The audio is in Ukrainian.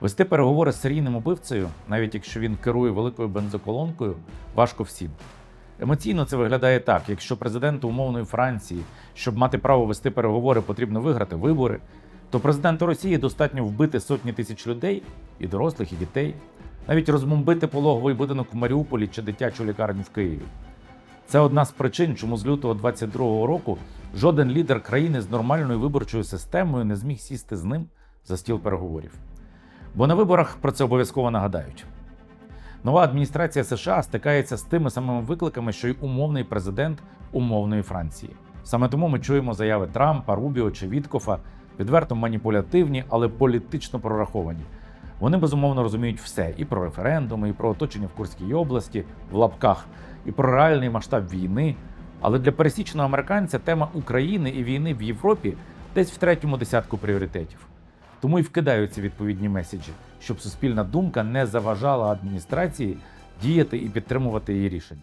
Вести переговори з серійним убивцею, навіть якщо він керує великою бензоколонкою, важко всім. Емоційно це виглядає так: якщо президенту умовної Франції, щоб мати право вести переговори, потрібно виграти вибори, то президенту Росії достатньо вбити сотні тисяч людей, і дорослих, і дітей, навіть розбомбити пологовий будинок в Маріуполі чи дитячу лікарню в Києві. Це одна з причин, чому з лютого 22-го року жоден лідер країни з нормальною виборчою системою не зміг сісти з ним за стіл переговорів. Бо на виборах про це обов'язково нагадають. Нова адміністрація США стикається з тими самими викликами, що й умовний президент умовної Франції. Саме тому ми чуємо заяви Трампа, Рубіо чи Віткофа, відверто маніпулятивні, але політично прораховані. Вони безумовно розуміють все і про референдуми, і про оточення в Курській області, в лапках, і про реальний масштаб війни. Але для пересічного американця тема України і війни в Європі десь в третьому десятку пріоритетів. Тому і вкидаються відповідні меседжі, щоб суспільна думка не заважала адміністрації діяти і підтримувати її рішення.